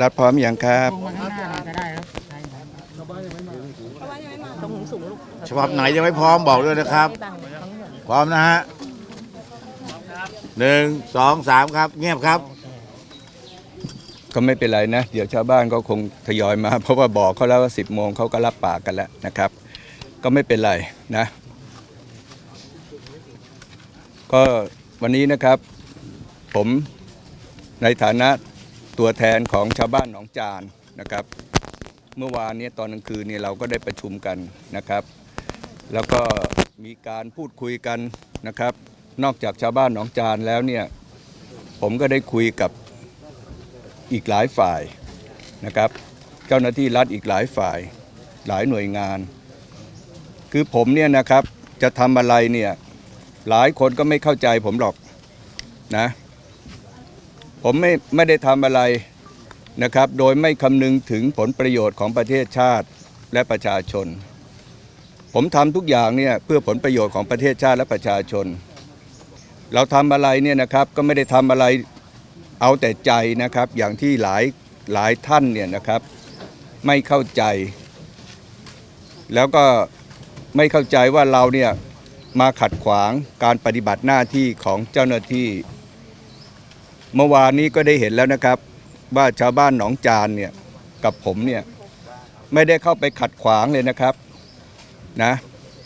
รัฐพร้อมอย่างครับลงมาข้างหน้าเลยก็ได้ครับใช่ครับตรงสูงลูกฉบับไหนยังไม่พร้อมบอกด้วยนะครับไม่บังทั้งหมดพร้อมนะฮะหนึ่งสองสามครับ เงียบครับ ก็ไม่เป็นไรนะ เดี๋ยวชาวบ้านก็คงทยอยมา เพราะว่าบอกเขาแล้วว่าสิบโมงเขาก็รับปากกันแล้วนะครับ ก็ไม่เป็นไรนะ ก็วันนี้นะครับ ผมในฐานะ ตัวแทนของชาวบ้านหนองจานนะครับ เมื่อวานนี้ตอนกลางคืนนี่เราก็ได้ประชุมกันนะครับ แล้วก็มีการพูดคุยกันนะครับ นอกจากชาวบ้านหนองจานแล้วเนี่ยผมก็ได้คุยกับอีกหลายฝ่ายนะครับ เจ้าหน้าที่รัฐอีกหลายฝ่ายหลายหน่วยงาน คือผมเนี่ยนะครับจะทำอะไรเนี่ยหลายคนก็ไม่เข้าใจผมหรอกนะ ผมไม่ไม่ได้ทำอะไรนะครับ โดยไม่คำนึงถึงผลประโยชน์ของประเทศชาติและประชาชน ผมทำทุกอย่างเนี่ยเพื่อผลประโยชน์ของประเทศชาติและประชาชน เราทำอะไรเนี่ยนะครับก็ไม่ได้ทำอะไรเอาแต่ใจนะครับ อย่างที่หลายหลายท่านเนี่ยนะครับ ไม่เข้าใจ แล้วก็ไม่เข้าใจว่าเราเนี่ยมาขัดขวางการปฏิบัติหน้าที่ของเจ้าหน้าที่ เมื่อวานนี้ก็ได้เห็นแล้วนะครับ ว่าชาวบ้านหนองจานเนี่ยกับผมเนี่ยไม่ได้เข้าไปขัดขวางเลยนะครับนะ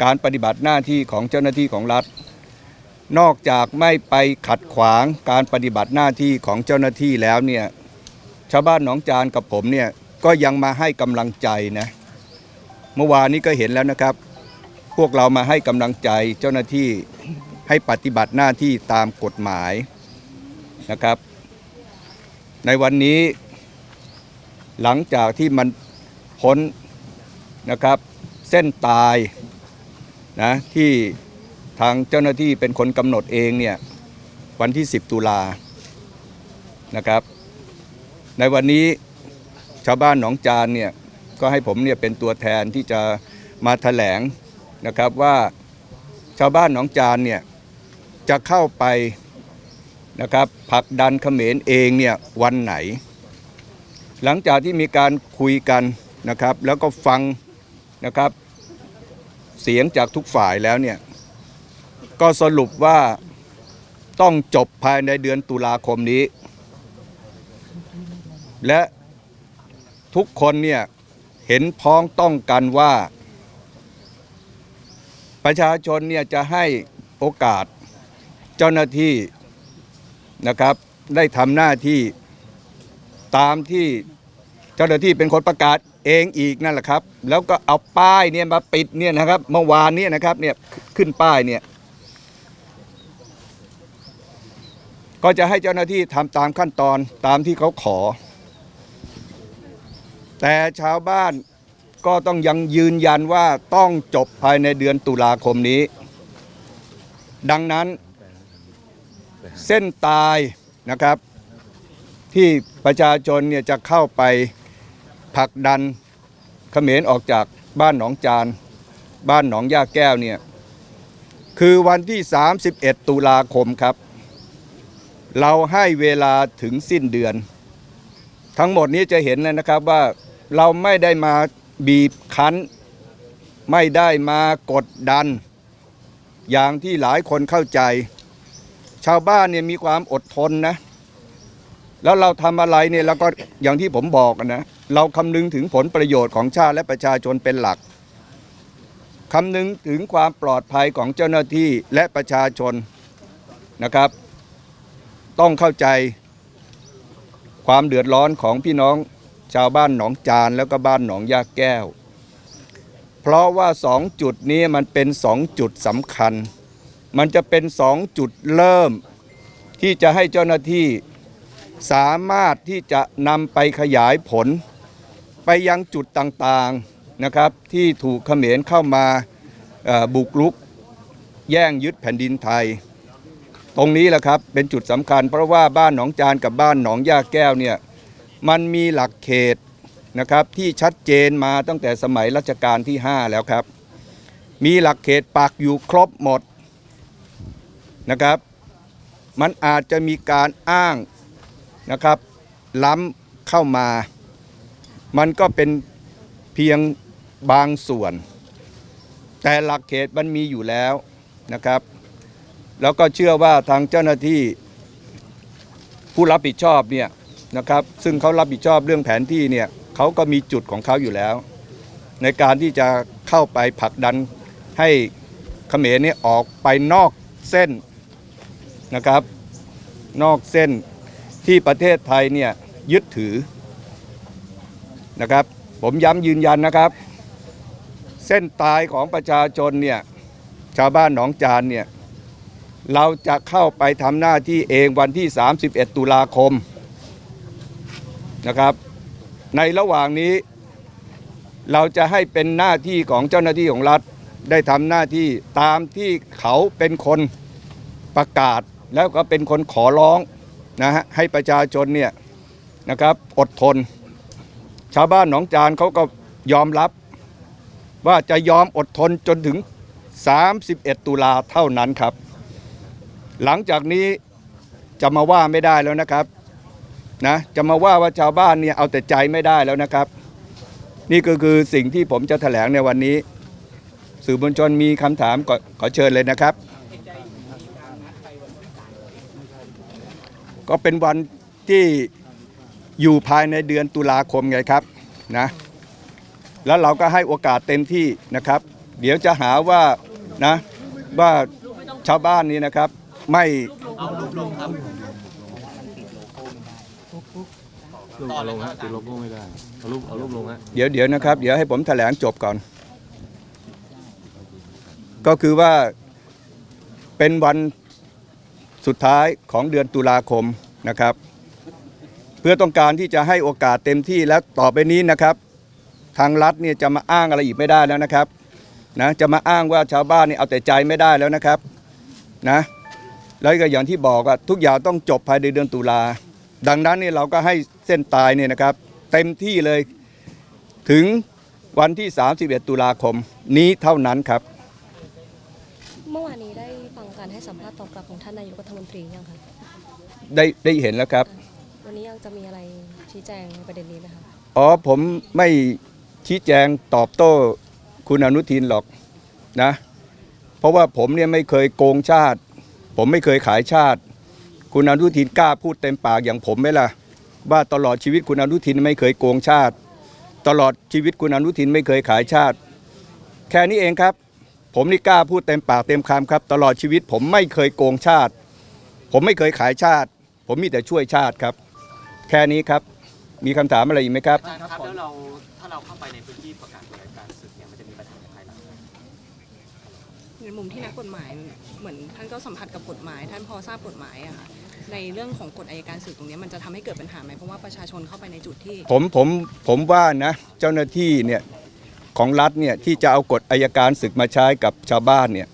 การปฏิบัติหน้าที่ของเจ้าหน้าที่ของรัฐ นอกจากไม่ไปขัดขวางการปฏิบัติหน้าที่ของเจ้าหน้าที่แล้วเนี่ยชาวบ้านหนองจานกับผมเนี่ยก็ยังมาให้กำลังใจนะเมื่อวานนี้ก็เห็นแล้วนะครับ พวกเรามาให้กำลังใจเจ้าหน้าที่ให้ปฏิบัติหน้าที่ตามกฎหมาย นะครับ ในวันนี้หลังจากที่มันพ้นนะครับ เส้นตายนะที่ทางเจ้าหน้าที่เป็นคนกำหนดเองเนี่ยวันที่ 10 ตุลานะครับ ในวันนี้ชาวบ้านหนองจานเนี่ยก็ให้ผมเนี่ยเป็นตัวแทนที่จะมาแถลงนะครับว่าชาวบ้านหนองจานเนี่ยจะเข้าไปนะครับ ผักดันเขมรเองเนี่ยวันไหน หลังจากที่มีการคุยกันนะครับ แล้วก็ฟังนะครับ เสียงจากทุกฝ่ายแล้วเนี่ยก็สรุปว่าต้องจบภายในเดือนตุลาคมนี้ และทุกคนเนี่ยเห็นพ้องต้องกันว่า ประชาชนเนี่ยจะให้โอกาสเจ้าหน้าที่ นะครับ ได้ทำหน้าที่ตามที่เจ้าหน้าที่เป็นคนประกาศเองอีกนั่นแหละครับ แล้วก็เอาป้ายเนี่ยมาปิดเนี่ยนะครับ เมื่อวานเนี้นะครับเนี่ยขึ้นป้ายเนี่ย ก็จะให้เจ้าหน้าที่ทำตามขั้นตอนตามที่เขาขอ แต่ชาวบ้านก็ต้องยังยืนยันว่าต้องจบภายในเดือนตุลาคมนี้ ดังนั้น เส้นตายนะครับ ที่ประชาชนเนี่ยจะเข้าไปผลักดันเขมรออกจากบ้านหนองจาน บ้านหนองย่าแก้วเนี่ยคือวันที่ 31 ตุลาคมครับ เราให้เวลาถึงสิ้นเดือน ทั้งหมดนี้จะเห็นเลยนะครับว่าเราไม่ได้มาบีบคั้น ไม่ได้มากดดัน อย่างที่หลายคนเข้าใจ ชาวบ้านเนี่ยมีความอดทนนะ แล้วเราทำอะไรเนี่ยเราก็อย่างที่ผมบอกนะ เราคำนึงถึงผลประโยชน์ของชาติและประชาชนเป็นหลักคำนึงถึงความปลอดภัยของเจ้าหน้าที่และประชาชนนะครับ ต้องเข้าใจความเดือดร้อนของพี่น้องชาวบ้านหนองจานแล้วก็บ้านหนองยาแก้ว เพราะว่าสองจุดนี้มันเป็นสองจุดสำคัญ มันจะเป็นสองจุดเริ่ม ที่จะให้เจ้าหน้าที่สามารถที่จะนำไปขยายผล ไปยังจุดต่างๆนะครับ ที่ถูกเขมรเข้ามาบุกรุก แย่งยึดแผ่นดินไทย ตรงนี้แหละครับเป็นจุดสำคัญ เพราะว่าบ้านหนองจานกับบ้านหนองย่าแก้วเนี่ยมันมีหลักเขตนะครับที่ชัดเจนมาตั้งแต่สมัยรัชกาลที่ 5 แล้วครับ มีหลักเขตปักอยู่ครบหมด นะครับ มันอาจจะมีการอ้างนะครับ ล้ำเข้ามา มันก็เป็นเพียงบางส่วน แต่หลักเขตมันมีอยู่แล้วนะครับ แล้วก็เชื่อว่าทางเจ้าหน้าที่ผู้รับผิดชอบเนี่ยนะครับ ซึ่งเขารับผิดชอบเรื่องแผนที่เนี่ยเขาก็มีจุดของเขาอยู่แล้ว ในการที่จะเข้าไปผลักดันให้เขมรเนี่ยออกไปนอกเส้น นะครับ นอกเส้นที่ประเทศไทยเนี่ยยึดถือนะครับ ผมย้ำยืนยันนะครับ เส้นตายของประชาชนเนี่ยชาวบ้านหนองจานเนี่ยเราจะเข้าไปทำหน้าที่เองวันที่ 31 ตุลาคมนะครับ ในระหว่างนี้เราจะให้เป็นหน้าที่ของเจ้าหน้าที่ของรัฐได้ทำหน้าที่ตามที่เขาเป็นคนประกาศ แล้วก็เป็นคนขอร้องนะฮะให้ประชาชนเนี่ยนะครับอดทน ชาวบ้านหนองจานเขาก็ยอมรับ ว่าจะยอมอดทนจนถึง 31 ตุลาเท่านั้นครับ หลังจากนี้จะมาว่าไม่ได้แล้วนะครับนะจะมาว่าว่าชาวบ้านเนี่ยเอาแต่ใจไม่ได้แล้วนะครับ นี่ก็คือสิ่งที่ผมจะแถลงในวันนี้ สื่อมวลชนมีคำถามขอเชิญเลยนะครับ ก็เป็นวันที่อยู่ภายในเดือนตุลาคมไงครับนะแล้วเราก็ให้โอกาสเต็มที่นะครับ เดี๋ยวจะหาว่านะว่าชาวบ้านนี้นะครับ ไม่ลูกเอาลงฮะติดโลโก้ไม่ได้เอารูปเอารูปลงฮะเดี๋ยวเดี๋ยวนะครับ เดี๋ยวให้ผมแถลงจบก่อน ก็คือว่าเป็นวัน สุดท้ายของเดือนตุลาคมนะครับ เพื่อต้องการที่จะให้โอกาสเต็มที่แล้วต่อไปนี้นะครับ ทางรัฐเนี่ยจะมาอ้างอะไรอีกไม่ได้แล้วนะครับนะจะมาอ้างว่าชาวบ้านนี่เอาแต่ใจไม่ได้แล้วนะครับนะแล้วก็อย่างที่บอกว่าทุกอย่างต้องจบภายในเดือนตุลาดังนั้นเนี่ยเราก็ให้เส้นตายเนี่ยนะครับ เต็มที่เลยถึงวันที่ 31 ตุลาคมนี้เท่านั้นครับ เมื่อวานนี้ ให้สัมภาษณ์ตอบกลับของท่านนายกรัฐมนตรียังคะได้ได้เห็นแล้วครับ วันนี้ยังจะมีอะไรชี้แจงในประเด็นนี้ไหมคะอ๋อผมไม่ชี้แจงตอบโต้คุณอนุทินหรอกนะ เพราะว่าผมเนี่ยไม่เคยโกงชาติ ผมไม่เคยขายชาติ คุณอนุทินกล้าพูดเต็มปากอย่างผมไหมล่ะว่าตลอดชีวิตคุณอนุทินไม่เคยโกงชาติ ตลอดชีวิตคุณอนุทินไม่เคยขายชาติ แค่นี้เองครับ ผมนี่กล้าพูดเต็มปากเต็มคำครับ ตลอดชีวิตผมไม่เคยโกงชาติ ผมไม่เคยขายชาติ ผมมีแต่ช่วยชาติครับ แค่นี้ครับ มีคำถามอะไรอีกไหมครับ อาจารย์ครับแล้วเราถ้าเราเข้าไปในพื้นที่ประกาศกฎอัยการศึกเนี่ยมันจะมีปัญหาในภายหลังไหมในมุมที่นักกฎหมายเหมือนท่านก็สัมผัสกับกฎหมาย ท่านพอทราบกฎหมายอะค่ะในเรื่องของกฎอัยการศึกตรงเนี้ยมันจะทำให้เกิดปัญหาไหมเพราะว่าประชาชนเข้าไปในจุดที่ ผมผมผมว่านะ เจ้าหน้าที่เนี่ย ของรัฐเนี่ยที่จะเอากฎอายการศึกมาใช้กับชาวบ้านเนี่ย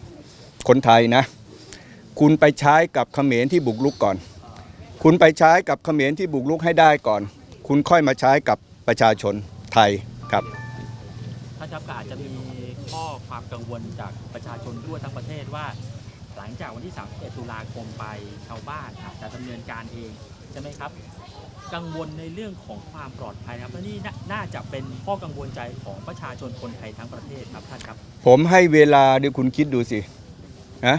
คนไทยนะ คุณไปใช้กับเขมรที่บุกรุกก่อน คุณไปใช้กับเขมรที่บุกรุกให้ได้ก่อน คุณค่อยมาใช้กับประชาชนไทยครับท่านครับก็อาจจะมีข้อความกังวลจากประชาชนทั่วทั้งประเทศว่า หลังจากวันที่ 31 ตุลาคมไปชาวบ้านอาจจะดำเนินการเองใช่ไหมครับ กังวลในเรื่องของความปลอดภัยนะครับและนี่น่าจะเป็นข้อกังวลใจของประชาชนคนไทยทั้งประเทศครับท่านครับ ผมให้เวลาดูคุณคิดดูสินะ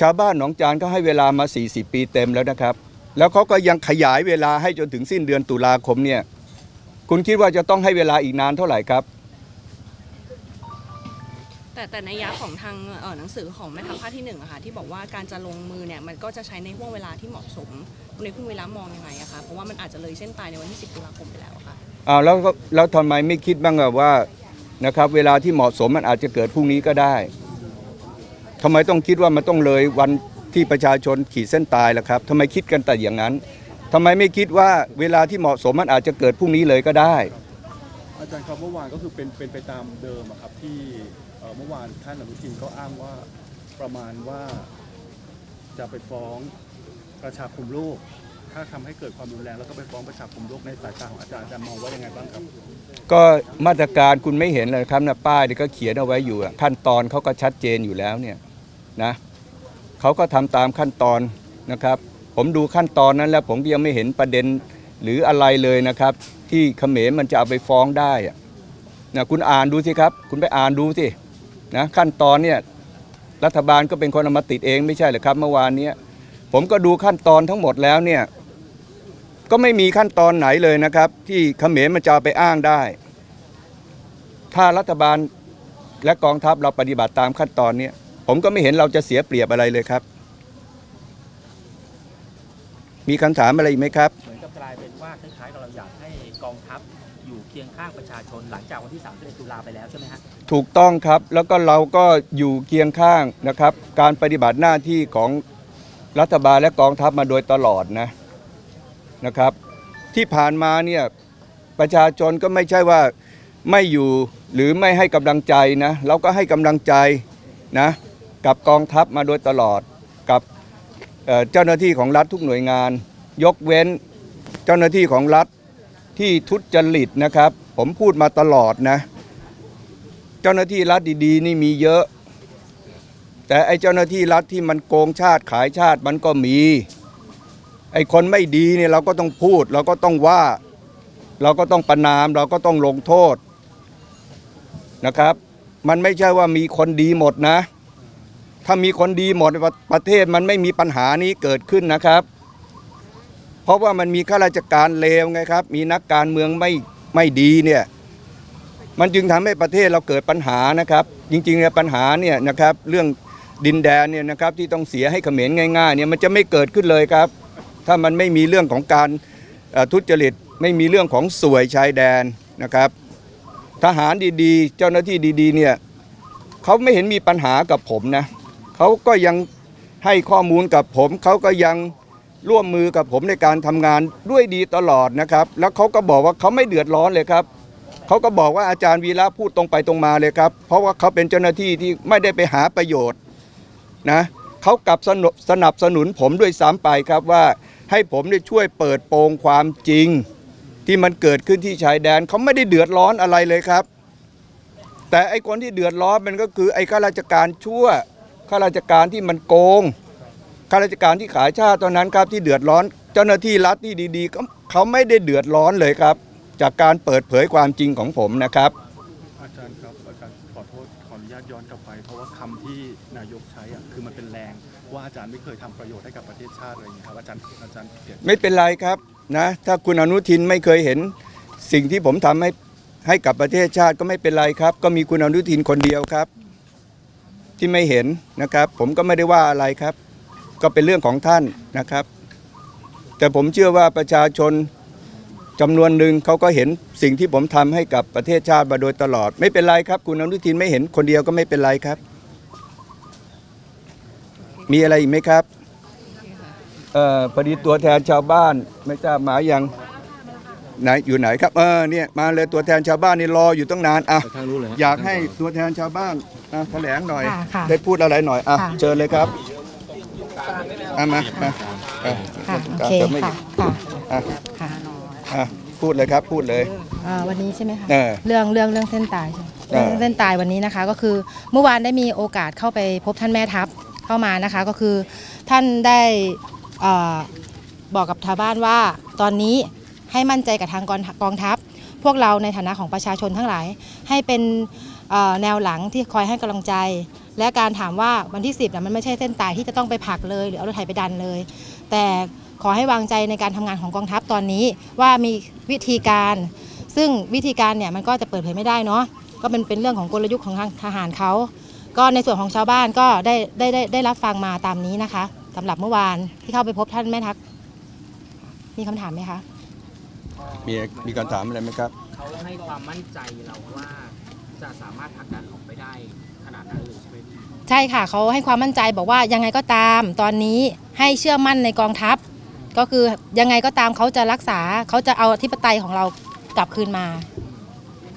ชาวบ้านหนองจานก็ให้เวลามา 40 ปีเต็มแล้วนะครับ แล้วเขาก็ยังขยายเวลาให้จนถึงสิ้นเดือนตุลาคมเนี่ย คุณคิดว่าจะต้องให้เวลาอีกนานเท่าไหร่ครับ แต่แต่ในยยะของทางเอ่อหนังสือของแม่ทัพภาคที่หนึ่งอะค่ะที่บอกว่าการจะลงมือเนี่ยมันก็จะใช้ในห่วงเวลาที่เหมาะสมในห่วงเวลามองยังไงอะคะเพราะว่ามันอาจจะเลยเส้นตายในวันที่ 10ตุลาคมไปแล้วอะค่ะอ้าวแล้วก็แล้วทำไมไม่คิดบ้างอะว่านะครับ เวลาที่เหมาะสมมันอาจจะเกิดพรุ่งนี้ก็ได้ทำไมต้องคิดว่ามันต้องเลยวันที่ประชาชนขีดเส้นตายล่ะครับทำไมคิดกันแต่อย่างนั้นทำไมไม่คิดว่าเวลาที่เหมาะสมมันอาจจะเกิดพรุ่งนี้เลยก็ได้ อาจารย์ครับเมื่อวานก็คือเป็นเป็นไปตามเดิมอะครับที่ เมื่อวานท่านอนุทินก็อ้างว่าประมาณว่าจะไปฟ้องประชาคมโลก ถ้าทำให้เกิดความรุนแรงแล้วก็ไปฟ้องประชาคมโลกในสายตาของอาจารย์อาจารย์มองว่ายังไงบ้างครับก็มาตรการคุณไม่เห็นเลยครับนะป้ายนี่ก็เขียนเอาไว้อยู่อะขั้นตอนเขาก็ชัดเจนอยู่แล้วเนี่ยนะเขาก็ทำตามขั้นตอนนะครับ ผมดูขั้นตอนนั้นแล้วผมยังไม่เห็นประเด็นหรืออะไรเลยนะครับ ที่เขมรมันจะเอาไปฟ้องได้อะนะคุณอ่านดูสิครับ คุณไปอ่านดูสิ นะขั้นตอนเนี่ยรัฐบาลก็เป็นคนเอามาติดเองไม่ใช่เหรอครับ เมื่อวานเนี้ยผมก็ดูขั้นตอนทั้งหมดแล้วเนี่ยก็ไม่มีขั้นตอนไหนเลยนะครับ ที่เขมรมันจะไปอ้างได้ ถ้ารัฐบาลและกองทัพเราปฏิบัติตามขั้นตอนเนี้ยผมก็ไม่เห็นเราจะเสียเปรียบอะไรเลยครับ มีคำถามอะไรอีกไหมครับ เหมือนกับกลายเป็นว่าคล้ายๆกับเราอยากให้กองทัพ เคียงข้างประชาชนหลังจากวันที่ 31 ตุลาไปแล้วใช่ไหมฮะถูกต้องครับแล้วก็เราก็อยู่เคียงข้างนะครับ การปฏิบัติหน้าที่ของรัฐบาลและกองทัพมาโดยตลอดนะนะครับ ที่ผ่านมาเนี่ยประชาชนก็ไม่ใช่ว่าไม่อยู่หรือไม่ให้กำลังใจนะเราก็ให้กำลังใจนะกับกองทัพมาโดยตลอดกับเเจ้าหน้าที่ของรัฐทุกหน่วยงาน ยกเว้นเจ้าหน้าที่ของรัฐ ที่ทุจริตนะครับ ผมพูดมาตลอดนะ เจ้าหน้าที่รัฐดีๆ นี่มีเยอะ แต่ไอ้เจ้าหน้าที่รัฐที่มันโกงชาติขายชาติมันก็มี ไอ้คนไม่ดีเนี่ยเราก็ต้องพูด เราก็ต้องว่า เราก็ต้องประนาม เราก็ต้องลงโทษนะครับ มันไม่ใช่ว่ามีคนดีหมดนะ ถ้ามีคนดีหมดประประเทศมันไม่มีปัญหานี้เกิดขึ้นนะครับ เพราะว่ามันมีข้าราชการเลวไงครับ มีนักการเมืองไม่ไม่ดีเนี่ยมันจึงทำให้ประเทศเราเกิดปัญหานะครับ จริงๆเนี่ยปัญหาเนี่ยนะครับเรื่องดินแดนเนี่ยนะครับที่ต้องเสียให้เขมรง่ายๆเนี่ยมันจะไม่เกิดขึ้นเลยครับ ถ้ามันไม่มีเรื่องของการทุจริตไม่มีเรื่องของสวยชายแดนนะครับ ทหารดีๆ เจ้าหน้าที่ดีๆเนี่ยเขาไม่เห็นมีปัญหากับผมนะเขาก็ยังให้ข้อมูลกับผมเขาก็ยัง ร่วมมือกับผมในการทำงานด้วยดีตลอดนะครับ แล้วเขาก็บอกว่าเขาไม่เดือดร้อนเลยครับเขาก็บอกว่าอาจารย์วีระพูดตรงไปตรงมาเลยครับ เพราะว่าเขาเป็นเจ้าหน้าที่ที่ไม่ได้ไปหาประโยชน์นะเขากลับสนสนับสนุนผมด้วยซ้ำไปครับว่าให้ผมได้ช่วยเปิดโปงความจริง ที่มันเกิดขึ้นที่ชายแดนเขาไม่ได้เดือดร้อนอะไรเลยครับ แต่ไอ้คนที่เดือดร้อนมันก็คือไอ้ข้าราชการชั่วข้าราชการที่มันโกง ข้าราชการที่ขายชาติตอนนั้นครับที่เดือดร้อน เจ้าหน้าที่รัฐที่ดีๆก็เขาไม่ได้เดือดร้อนเลยครับ จากการเปิดเผยความจริงของผมนะครับ อาจารย์ครับอาจารย์ขอโทษขออนุญาตย้อนกลับไป เพราะว่าคำที่นายกใช้อะคือมันเป็นแรงว่าอาจารย์ไม่เคยทำประโยชน์ให้กับประเทศชาติอะไรอย่างเงี้ยครับอาจารย์อาจารย์เกียรติไม่เป็นไรครับนะถ้าคุณอนุทินไม่เคยเห็นสิ่งที่ผมทำให้ให้กับประเทศชาติก็ไม่เป็นไรครับ ก็มีคุณอนุทินคนเดียวครับ ที่ไม่เห็นนะครับ ผมก็ไม่ได้ว่าอะไรครับ ก็เป็นเรื่องของท่านนะครับ แต่ผมเชื่อว่าประชาชนจำนวนหนึ่งเขาก็เห็นสิ่งที่ผมทำให้กับประเทศชาติมาโดยตลอด ไม่เป็นไรครับ คุณอนุทินไม่เห็นคนเดียวก็ไม่เป็นไรครับ มีอะไรอีกไหมครับเอ่อพอดีตัวแทนชาวบ้านไม่ทราบมายังไหนอยู่ไหนครับเออเนี่ยมาเลยตัวแทนชาวบ้านนี่รออยู่ตั้งนานอะทางรู้เลยอยากให้ตัวแทนชาวบ้านอะแถลงหน่อย ค่ะค่ะ ได้พูดอะไรหน่อยอะค่ะ เชิญเลยครับ เอามามาอะค่ะโอเคจะไม่ค่ะค่ะอะค่ะอะพูดเลยครับพูดเลย เอ่อวันนี้ใช่ไหมคะเออเรื่องเรื่องเรื่องเส้นตายใช่ไหมเออ เรื่องเส้นตายวันนี้นะคะ ก็คือเมื่อวานได้มีโอกาสเข้าไปพบท่านแม่ทัพเข้ามานะคะ ก็คือท่านได้เอ่อบอกกับชาวบ้านว่าตอนนี้ให้มั่นใจกับทางกองกองทัพ พวกเราในฐานะของประชาชนทั้งหลาย ให้เป็นแนวหลังที่คอยให้กำลังใจ และการถามว่าวันที่ 10น่ะมันไม่ใช่เส้นตายที่จะต้องไปผลักเลย หรือเอารถไถไปดันเลย แต่ขอให้วางใจในการทำงานของกองทัพตอนนี้ว่ามีวิธีการ ซึ่งวิธีการเนี่ยมันก็จะเปิดเผยไม่ได้เนาะก็เป็นเป็นเรื่องของกลยุทธ์ของทางทหารเขาก็ในส่วนของชาวบ้านก็ได้ได้ได้ได้รับฟังมาตามนี้นะคะสำหรับเมื่อวานที่เข้าไปพบท่านแม่ทัพมีคำถามไหมคะ มีมีคำถามอะไรไหมครับ เขาให้ความมั่นใจเราว่าจะสามารถผลักดันออกไปได้ขนาดนั้นเลยใช่ไหมพี่ใช่ค่ะเขาให้ความมั่นใจบอกว่ายังไงก็ตาม ตอนนี้ให้เชื่อมั่นในกองทัพ ก็คือยังไงก็ตามเขาจะรักษาเขาจะเอาอธิปไตยของเรากลับคืนมา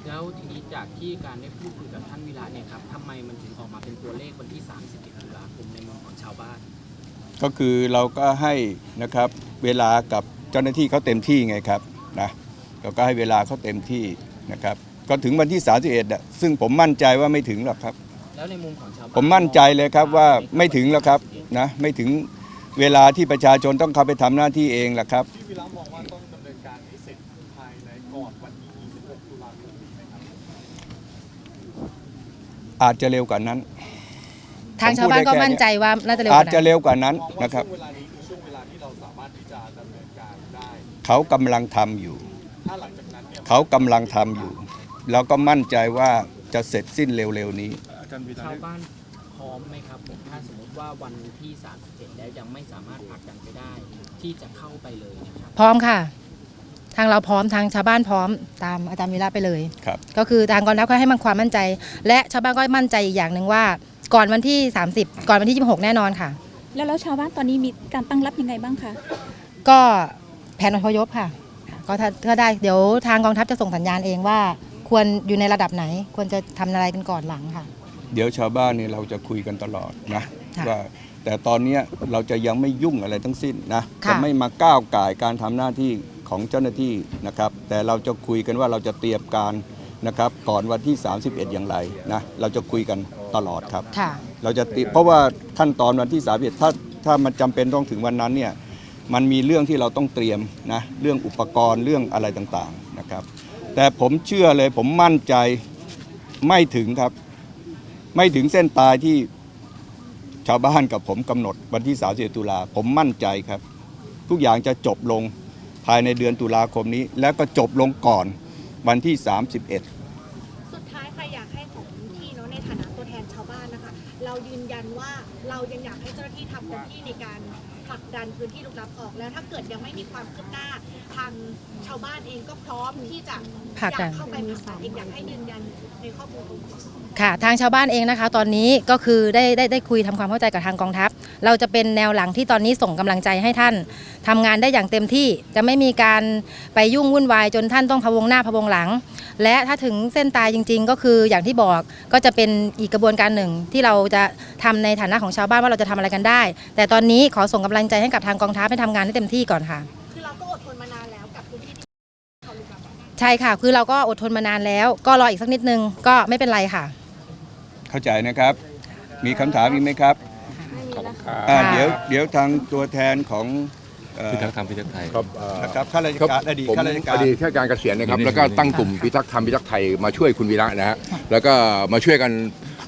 แล้วทีนี้จากที่การได้พูดคุยกับท่านวิระเนี่ยครับทำไมมันถึงออกมาเป็นตัวเลขวันที่ 31ตุลาคมในมุมของชาวบ้าน ก็คือเราก็ให้นะครับเวลากับเจ้าหน้าที่เขาเต็มที่ไงครับ นะเราก็ให้เวลาเขาเต็มที่นะครับก็ถึงวันที่ 31 ซึ่งผมมั่นใจว่าไม่ถึงหรอกครับ แล้วในมุมของชาวผมมั่นใจเลยครับว่าไม่ถึงแล้วครับนะไม่ถึงเวลาที่ประชาชนต้องเข้าไปทำหน้าที่เองแหละครับที่วิรัมองว่าต้องดำเนินการให้เสร็จภายในก่อนวันที่26ตุลาคมนี้ไหมครับอาจจะเร็วกว่านั้น ทางชาวบ้านก็มั่นใจว่าน่าจะเร็วกว่านั้นอาจจะเร็วกว่านั้นนะครับ เขากำลังทำอยู่ เขากำลังทำอยู่ แล้วก็มั่นใจว่าจะเสร็จสิ้นเร็วๆนี้ อาจารย์วีระชาวได้บ้านพร้อมไหมครับผมถ้าสมมติว่าวันที่31แล้วยังไม่สามารถผลักดันไปได้ ที่จะเข้าไปเลยนะครับพร้อมค่ะ ทางเราพร้อมทางชาวบ้านพร้อมตามอาจารย์วีระไปเลยครับ ก็คือทางกองทัพก็ให้มันความมั่นใจ และชาวบ้านก็มั่นใจอีกอย่างหนึ่งว่า ก่อนวันที่ 30 ก่อนวันที่ 26 แน่นอนค่ะ แล้วแล้วชาวบ้านตอนนี้มีการตั้งรับยังไงบ้างคะ ก็แผ นอพยพค่ะค่ะ ก็ถ้าถ้าได้เดี๋ยวทางกองทัพจะส่งสัญญาณเองว่า ควรอยู่ในระดับไหน ควรจะทำอะไรกันก่อนหลังค่ะ เดี๋ยวชาวบ้านนี่เราจะคุยกันตลอดนะค่ะว่าแต่ตอนเนี้ยเราจะยังไม่ยุ่งอะไรทั้งสิ้นนะค่ะ จะไม่มาก้าวก่ายการทำหน้าที่ของเจ้าหน้าที่นะครับ แต่เราจะคุยกันว่าเราจะเตรียมการนะครับ ก่อนวันที่ 31 อย่างไรนะเราจะคุยกันตลอดครับ ค่ะ เราจะติเพราะว่าขั้นตอนวันที่31ถ้าถ้ามันจำเป็นต้องถึงวันนั้นเนี่ย มันมีเรื่องที่เราต้องเตรียมนะเรื่องอุปกรณ์เรื่องอะไรต่างๆนะครับ แต่ผมเชื่อเลยผมมั่นใจไม่ถึงครับ ไม่ถึงเส้นตายที่ชาวบ้านกับผมกำหนดวันที่31ตุลาผมมั่นใจครับ ทุกอย่างจะจบลงภายในเดือนตุลาคมนี้ แล้วก็จบลงก่อนวันที่ 31สุดท้ายค่ะอยากให้ของที่เนาะในฐานะตัวแทนชาวบ้านนะคะ เรายืนยันว่าเรายังอยากให้เจ้าหน้าที่ทำเต็มที่ในการ ผลักดันพื้นที่ลุกลับออกแล้วถ้าเกิดยังไม่มีความคืบหน้า ทางชาวบ้านเองก็พร้อมที่จะผลักดัน อยาเข้าไปผลักดันเองอยากให้ยืนยันในข้อมูลตรงนี้ ค่ะทางชาวบ้านเองนะคะ ตอนนี้ก็คือได้ได้ได้คุยทำความเข้าใจกับทางกองทัพ เราจะเป็นแนวหลังที่ตอนนี้ส่งกำลังใจให้ท่านทำงานได้อย่างเต็มที่จะไม่มีการไปยุ่งวุ่นวายจนท่านต้องพะวงหน้าพะวงหลัง และถ้าถึงเส้นตายจริง ๆ ก็คืออย่างที่บอกก็จะเป็นอีกกระบวนการหนึ่งที่เราจะทำในฐานะของชาวบ้านว่าเราจะทำอะไรกันได้ แต่ตอนนี้ขอส่งกำลังใจให้กับทางกองทัพให้ทำงานให้เต็มที่ก่อนค่ะคือเราก็อดทนมานานแล้วกับพื้นที่ที่เขาลุกลับออกใช่ค่ะ คือเราก็อดทนมานานแล้ว ก็รออีกสักนิดนึงก็ไม่เป็นไรค่ะ เข้าใจนะครับ มีคำถามอีกไหมครับ อ่าเดี๋ยวเดี๋ยวทางตัวแทนของเอ่อพิทักษ์ธรรมพิทักษ์ไทย ครับเอ่อนะครับข้าราชครับการอดีตผมข้าราชการอดีตข้าราชการเกษียณนะครับอยู่ในแล้วก็ตั้งกลุ่มพิทักษ์ธรรมพิทักษ์ไทยมาช่วยคุณวีระนะฮะแล้วก็มาช่วยกัน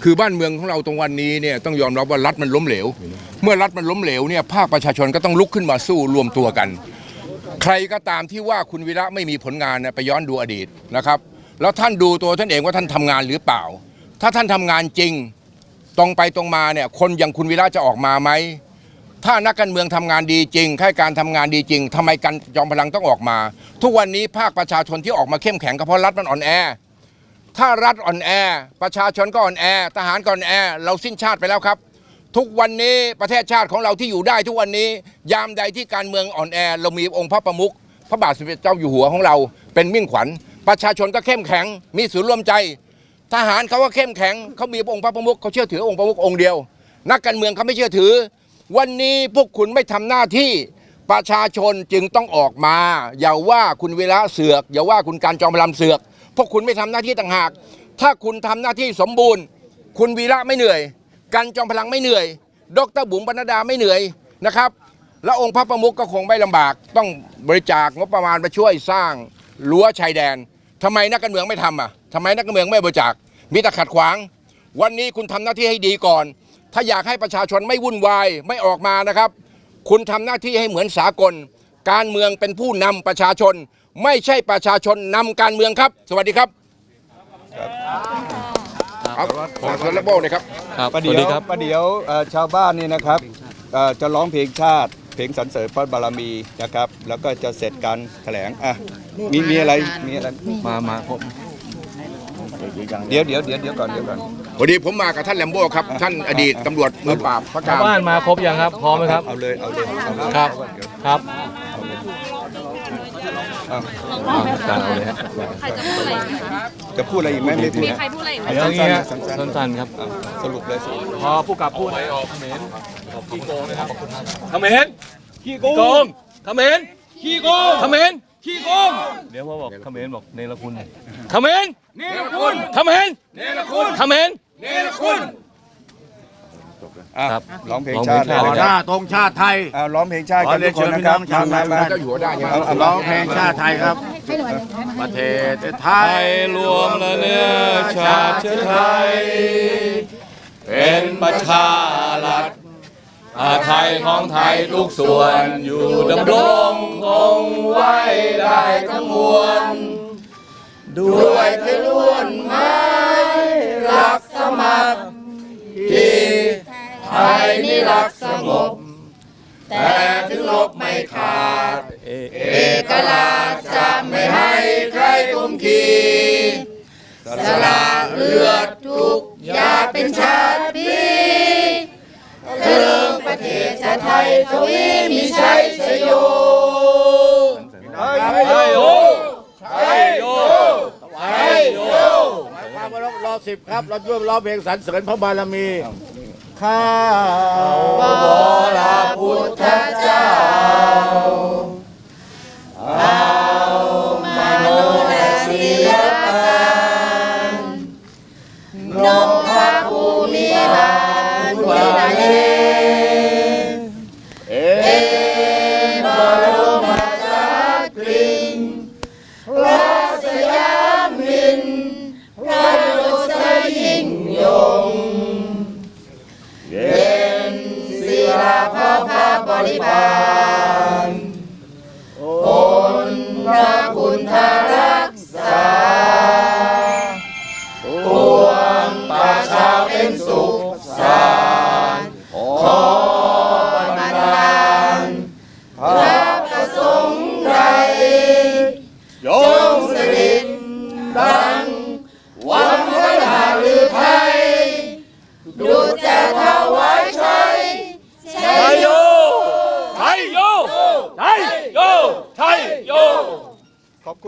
คือบ้านเมืองของเราตรงวันนี้เนี่ยต้องยอมรับว่ารัฐมันล้มเหลว เมื่อรัฐมันล้มเหลวเนี่ยภาคประชาชนก็ต้องลุกขึ้นมาสู้รวมตัวกัน ใครก็ตามที่ว่าคุณวีระไม่มีผลงานเนี่ยไปย้อนดูอดีตนะครับ แล้วท่านดูตัวท่านเองว่าท่านทำงานหรือเปล่า ถ้าท่านทำงานจริง ตรงไปตรงมาเนี่ยคนอย่างคุณวีระจะออกมาไหมถ้านักการเมืองทำงานดีจริงข้าราชการทำงานดีจริงทำไมกันจอมพลังต้องออกมา ทุกวันนี้ภาคประชาชนที่ออกมาเข้มแข็งก็เพราะรัฐมันอ่อนแอ ถ้ารัฐอ่อนแอ ประชาชนก็อ่อนแอ ทหารก็อ่อนแอ เราสิ้นชาติไปแล้วครับ ทุกวันนี้ประเทศชาติของเราที่อยู่ได้ ทุกวันนี้ยามใดที่การเมืองอ่อนแอ เรามีองค์พระประมุขพระบาทสมเด็จเจ้าอยู่หัวของเรา เป็นมิ่งขวัญ ประชาชนก็เข้มแข็งมีศูนย์รวมใจ ทหารเขาก็เข้มแข็งเขามีองค์พระประมุขเขาเชื่อถือองค์พระประมุของค์เดียว นักการเมืองเขาไม่เชื่อถือ วันนี้พวกคุณไม่ทำหน้าที่ประชาชนจึงต้องออกมา อย่าว่าคุณเวลาเสือกอย่าว่าคุณการจอมพลังเสือก พวกคุณไม่ทำหน้าที่ต่างหาก ถ้าคุณทำหน้าที่สมบูรณ์ คุณวีระไม่เหนื่อยกันจอมพลังไม่เหนื่อย ดรบุ๋มปนัดาไม่เหนื่อยนะครับ แล้วองค์พระประมุขก็คงไม่ลำบาก ต้องบริจาคงบประมาณมาช่วยสร้างรั้วชายแดน ทำไมนักการเมืองไม่ทำอะทำไมนักการเมืองไม่บริจาค มีแต่ขัดขวาง วันนี้คุณทำหน้าที่ให้ดีก่อน ถ้าอยากให้ประชาชนไม่วุ่นวายไม่ออกมานะครับ คุณทำหน้าที่ให้เหมือนสากล การเมืองเป็นผู้นำประชาชน ไม่ใช่ประชาชนนำการเมืองครับ สวัสดีครับครับขอส่วนระโบเลยครับครับประสเดี๋วัสยดีวครับ ประเดี๋ยวเอ่อชาวบ้านนี่นะครับเอ่อจะร้องเพลงชาติ เพลงสรรเสริญพระบารมีนะครับ แล้วก็จะเสร็จการแถลงอะมีมีอะไรมีอะไรมามาผมเดี๋ยวเดี๋ยวเดี๋ยวเดี๋ยวก่อนเดี๋ยวก่อนวันนี้ผมมากับท่านแลมโบ้ครับ ท่านอดีตตำรวจมือปราบพระกาชาวรบ้านมาครบยังครับพร้อมไหมครับเอาเลยเอาเลยเอาเลยครับเดี๋ยวครับเอาการเอาเลยฮะใครจะพูดอะไรอีกไหมคะจะพูดอะไรอีกไหมไม่พูดมีนะใครพูดอะไรอีกไหมเดี๋ยวอย่างนี้ฮะสั้นๆสั้นๆครับอะสรุปเลยสรุป พอผู้กับพูดออกเขมรขี้โกงนะครับเขมร ขี้โกงเขมรขี้โกงเขมรขี้โกงเดี๋ยวพอบอกเขมรบอกเนรคุณเขมรเนรคุณเขมรเนรคุณเขมรเนรคุณอะครับร้องเพลงร้องชาเพลติงเลยชาตินะหคน้ารับธงชาติไทยเอาร้องเพลงชาติขอกันเรีทุยนกคนเชิญนะครับพี่น้องชาวไทยมาเจ้าอยู่หัวได้ใช่ไหมเอาเอาร้องเพลงชาติไทยครับประเทศไทไทยยรวมและเนื้อชาติเชื้อไทย เป็นประชารัฐ อาไทยของไทยทุกส่วนอยู่ดำรงคงไว้ได้ทั้งมวลด้วยที่ล้วนไม้รักสมัครที่ไทยนี่รักสงบ แต่ถึงลบไม่ขาด เอกราชจะไม่ให้ใครกุมขีสละเลือดทุกยาเป็นชาติพีเทิง ประเทศชาติไทยทวีมีชัยชโยชัยโยชัยโยชัยโยความเคารพรอสิบครับ เราร่วมร้องเพลงสรรเสริญพระบารมีข้าวรพุทธเจ้า ริบา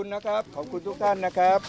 คุณนะครับ ขอบคุณทุกท่านนะครับ